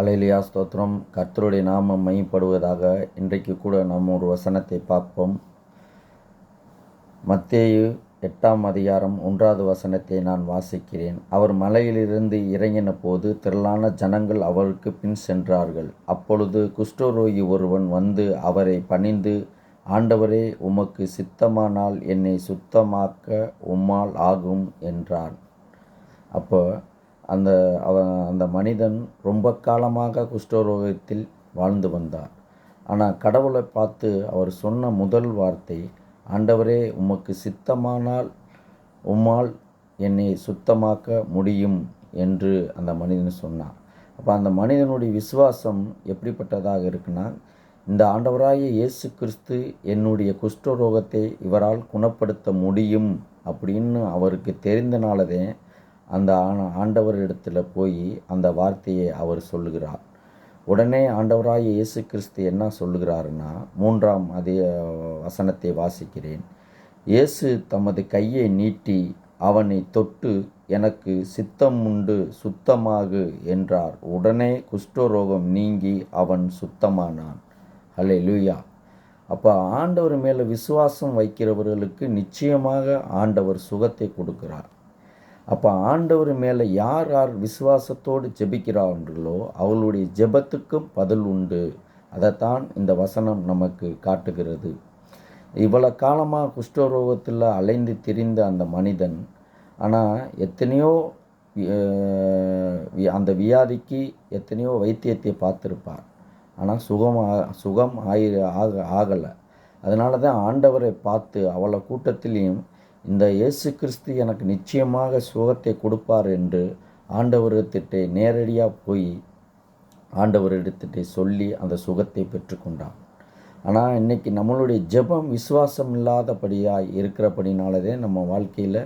அலைலியா ஸ்தோத்திரம். கர்த்தருடைய நாமம் மையப்படுவதாக இன்றைக்கு கூட நாம் ஒரு வசனத்தை பார்ப்போம். மத்தேயு எட்டாம் அதிகாரம் ஒன்றாவது வசனத்தை நான் வாசிக்கிறேன். அவர் மலையிலிருந்து இறங்கின போது திரளான ஜனங்கள் அவருக்கு பின் சென்றார்கள். அப்பொழுது குஷ்டரோகி ஒருவன் வந்து அவரை பணிந்து ஆண்டவரே உமக்கு சித்தமானால் என்னை சுத்தமாக்க உம்மால் ஆகும் என்றான். அப்போ அந்த அந்த மனிதன் ரொம்ப காலமாக குஷ்டரோகத்தில் வாழ்ந்து வந்தார் ஆனால் கடவுளை பார்த்து அவர் சொன்ன முதல் வார்த்தை ஆண்டவரே உமக்கு சித்தமானால் உம்மால் என்னை சுத்தமாக்க முடியும் என்று அந்த மனிதன் சொன்னான். அப்போ அந்த மனிதனுடைய விசுவாசம் எப்படிப்பட்டதாக இருக்குன்னா இந்த ஆண்டவராய இயேசு கிறிஸ்து என்னுடைய குஷ்டரோகத்தை இவரால் குணப்படுத்த முடியும் அப்படின்னு அவருக்கு தெரிந்தனாலதே அந்த ஆண்டவர் ஆண்டவரிடத்தில் போய் அந்த வார்த்தையை அவர் சொல்லுகிறார். உடனே ஆண்டவராகிய இயேசு கிறிஸ்து என்ன சொல்லுகிறாருன்னா மூன்றாம் அதே வசனத்தை வாசிக்கிறேன். இயேசு தமது கையை நீட்டி அவனை தொட்டு எனக்கு சித்தம் உண்டு சுத்தமாகு என்றார். உடனே குஷ்டரோகம் நீங்கி அவன் சுத்தமானான். ஹலே லூயா அப்போ ஆண்டவர் மேலே விசுவாசம் வைக்கிறவர்களுக்கு நிச்சயமாக ஆண்டவர் சுகத்தை கொடுக்கிறார். அப்போ ஆண்டவர் மேலே யார் யார் விசுவாசத்தோடு ஜெபிக்கிறார்களோ அவளுடைய ஜெபத்துக்கும் பதில் உண்டு. அதைத்தான் இந்த வசனம் நமக்கு காட்டுகிறது. இவ்வளோ காலமாக குஷ்டரோகத்தில் அலைந்து திரிந்த அந்த மனிதன் ஆனால் எத்தனையோ அந்த வியாதிக்கு எத்தனையோ வைத்தியத்தை பார்த்துருப்பார். ஆனால் சுகம் சுகம் ஆகி ஆக ஆகலை. அதனால தான் ஆண்டவரை பார்த்து அவளை கூட்டத்திலையும் இந்த இயேசு கிறிஸ்து எனக்கு நிச்சயமாக சுகத்தை கொடுப்பார் என்று ஆண்டவரிடத்திட்டே நேரடியாக போய் ஆண்டவரிடத்திட்டே சொல்லி அந்த சுகத்தை பெற்றுக்கொண்டான். ஆனால் இன்றைக்கி நம்மளுடைய ஜெபம் விசுவாசம் இல்லாதபடியாக இருக்கிறபடினாலதே நம்ம வாழ்க்கையில்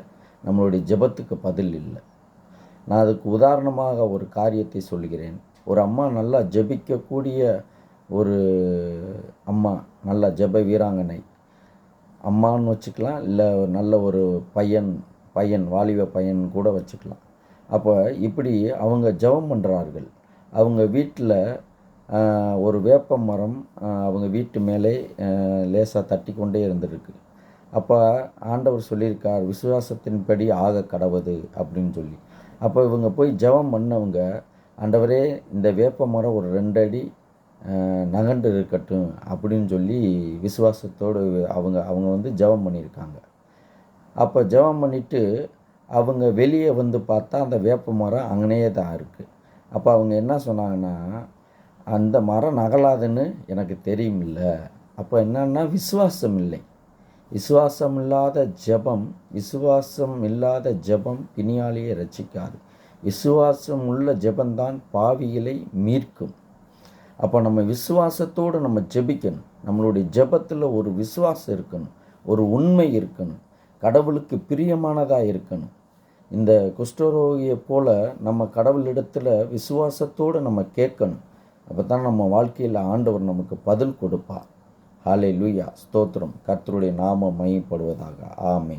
நம்மளுடைய ஜெபத்துக்கு பதில் இல்லை. நான் அதுக்கு உதாரணமாக ஒரு காரியத்தை சொல்கிறேன். ஒரு அம்மா நல்லா ஜெபிக்கக்கூடிய ஒரு அம்மா நல்ல ஜெப வீராங்கனை. அம்மான்னு வச்சுக்கலாம் இல்லை நல்ல ஒரு பையன் பையன் வாலிப பையன் கூட வச்சுக்கலாம். அப்போ இப்படி அவங்க ஜெபம் பண்ணுறார்கள் அவங்க வீட்டில் ஒரு வேப்ப மரம் அவங்க வீட்டு மேலே லேசாக தட்டி கொண்டே இருந்திருக்கு. அப்போ ஆண்டவர் சொல்லியிருக்கார் விசுவாசத்தின்படி ஆக கடவுது அப்படின்னு சொல்லி. அப்போ இவங்க போய் ஜெபம் பண்ணவங்க ஆண்டவரே இந்த வேப்ப மரம் ஒரு ரெண்டு அடி நகண்டு இருக்கட்டும் அப்படின்னு சொல்லி விசுவாசத்தோடு அவங்க அவங்க வந்து ஜெபம் பண்ணியிருக்காங்க. அப்போ ஜெபம் பண்ணிவிட்டு அவங்க வெளியே வந்து பார்த்தா அந்த வேப்ப மரம் அங்கனையே தான் இருக்குது அப்போ அவங்க என்ன சொன்னாங்கன்னா அந்த மரம் நகலாதுன்னு எனக்கு தெரியுமில்ல அப்போ என்னன்னா விசுவாசம் இல்லை. விசுவாசம் இல்லாத ஜபம் விசுவாசம் இல்லாத ஜபம் பிணியாலேயே ரசிக்காது. விசுவாசம் உள்ள ஜபந்தான் பாவிகளை மீட்கும். அப்போ நம்ம விசுவாசத்தோடு நம்ம ஜெபிக்கணும். நம்மளுடைய ஜெபத்தில் ஒரு விசுவாசம் இருக்கணும். ஒரு உண்மை இருக்கணும். கடவுளுக்கு பிரியமானதாக இருக்கணும். இந்த குஷ்டரோகியை போல் நம்ம கடவுளிடத்தில் விசுவாசத்தோடு நம்ம கேட்கணும். அப்போ தான் நம்ம வாழ்க்கையில் ஆண்டவர் நமக்கு பதில் கொடுப்பார். ஹாலே லூயா ஸ்தோத்திரம். கர்த்தருடைய நாமம் மையப்படுவதாக ஆமே